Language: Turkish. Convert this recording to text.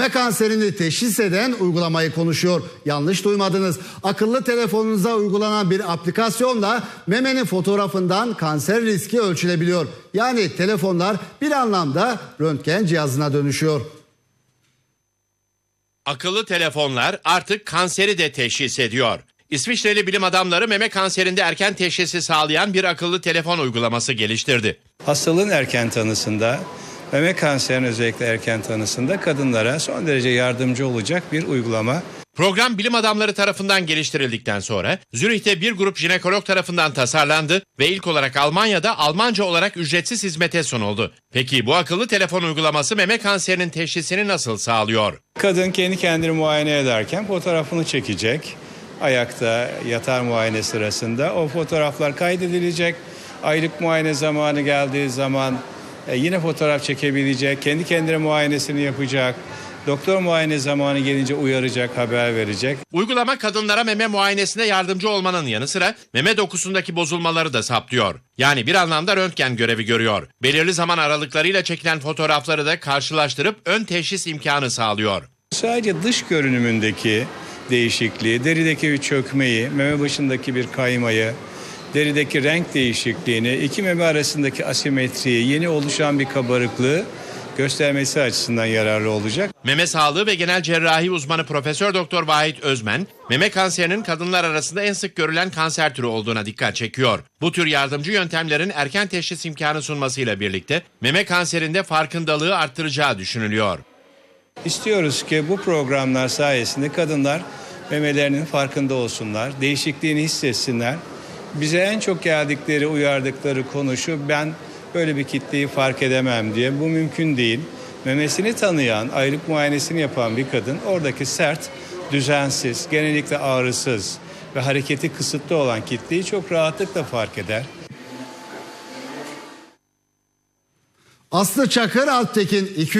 Meme kanserini teşhis eden uygulamayı konuşuyor. Yanlış duymadınız. Akıllı telefonunuza uygulanan bir aplikasyonla memenin fotoğrafından kanser riski ölçülebiliyor. Yani telefonlar bir anlamda röntgen cihazına dönüşüyor. Akıllı telefonlar artık kanseri de teşhis ediyor. İsviçreli bilim adamları meme kanserinde erken teşhisi sağlayan bir akıllı telefon uygulaması geliştirdi. Hastalığın erken tanısında, meme kanserinin özellikle erken tanısında kadınlara son derece yardımcı olacak bir uygulama. Program bilim adamları tarafından geliştirildikten sonra Zürih'te bir grup jinekolog tarafından tasarlandı ve ilk olarak Almanya'da Almanca olarak ücretsiz hizmete sunuldu. Peki bu akıllı telefon uygulaması meme kanserinin teşhisini nasıl sağlıyor? Kadın kendi kendini muayene ederken fotoğrafını çekecek. Ayakta yatar muayene sırasında o fotoğraflar kaydedilecek. Aylık muayene zamanı geldiği zaman e, yine fotoğraf çekebilecek. Kendi kendine muayenesini yapacak. Doktor muayene zamanı gelince uyaracak, haber verecek. Uygulama kadınlara meme muayenesinde yardımcı olmanın yanı sıra meme dokusundaki bozulmaları da saptıyor. Yani bir anlamda röntgen görevi görüyor. Belirli zaman aralıklarıyla çekilen fotoğrafları da karşılaştırıp ön teşhis imkanı sağlıyor. Sadece dış görünümündeki değişikliği, derideki bir çökmeyi, meme başındaki bir kaymayı, derideki renk değişikliğini, iki meme arasındaki asimetriyi, yeni oluşan bir kabarıklığı göstermesi açısından yararlı olacak. Meme sağlığı ve genel cerrahi uzmanı Profesör Doktor Vahit Özmen, meme kanserinin kadınlar arasında en sık görülen kanser türü olduğuna dikkat çekiyor. Bu tür yardımcı yöntemlerin erken teşhis imkanı sunmasıyla birlikte meme kanserinde farkındalığı arttıracağı düşünülüyor. İstiyoruz ki bu programlar sayesinde kadınlar memelerinin farkında olsunlar, değişikliğini hissetsinler. Bize en çok geldikleri, uyardıkları konu şu, ben böyle bir kitleyi fark edemem diye. Bu mümkün değil. Memesini tanıyan, aylık muayenesini yapan bir kadın oradaki sert, düzensiz, genellikle ağrısız ve hareketi kısıtlı olan kitleyi çok rahatlıkla fark eder. Aslı Çakır Alptekin 2